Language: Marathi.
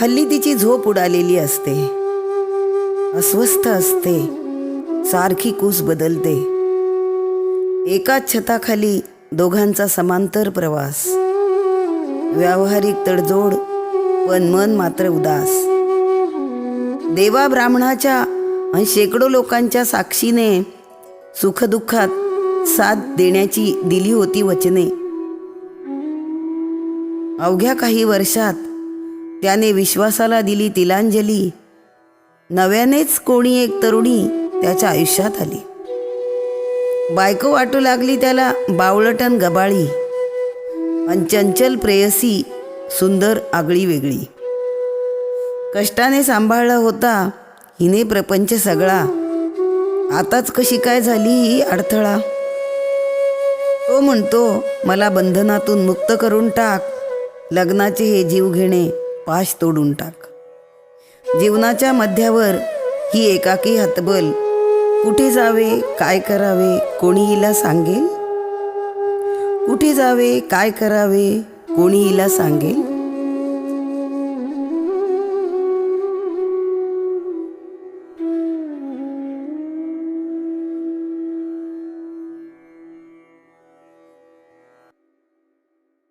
हल्ली तिची झोप उडालेली असते. अस्वस्थ असते. सारखी कूस बदलते. एकाच छताखाली दोघांचा समांतर प्रवास. व्यावहारिक तडजोड पण मन मात्र उदास. देवा ब्राह्मणाच्या आणि शेकडो लोकांच्या साक्षीने सुखदुःखात साथ देण्याची दिली होती वचने. अवघ्या काही वर्षात त्याने विश्वासाला दिली तिलांजली. नव्यानेच कोणी एक तरुणी त्याच्या आयुष्यात आली. बायको वाटू लागली त्याला बावळटन गबाळी. आणि चंचल प्रेयसी सुंदर आगळी वेगळी. कष्टाने सांभाळला होता हिने प्रपंच सगळा. आताच कशी काय झाली ही अडथळा? तो म्हणतो मला बंधनातून मुक्त करून टाक. लग्नाचे हे जीव घेणे पाश तोडून टाक. जीवनाच्या मध्यावर ही एकाकी हतबल कुठे जावे काय करावे कोणी हिला सांगेल? कुठे जावे काय करावे कोणी हिला सांगेल?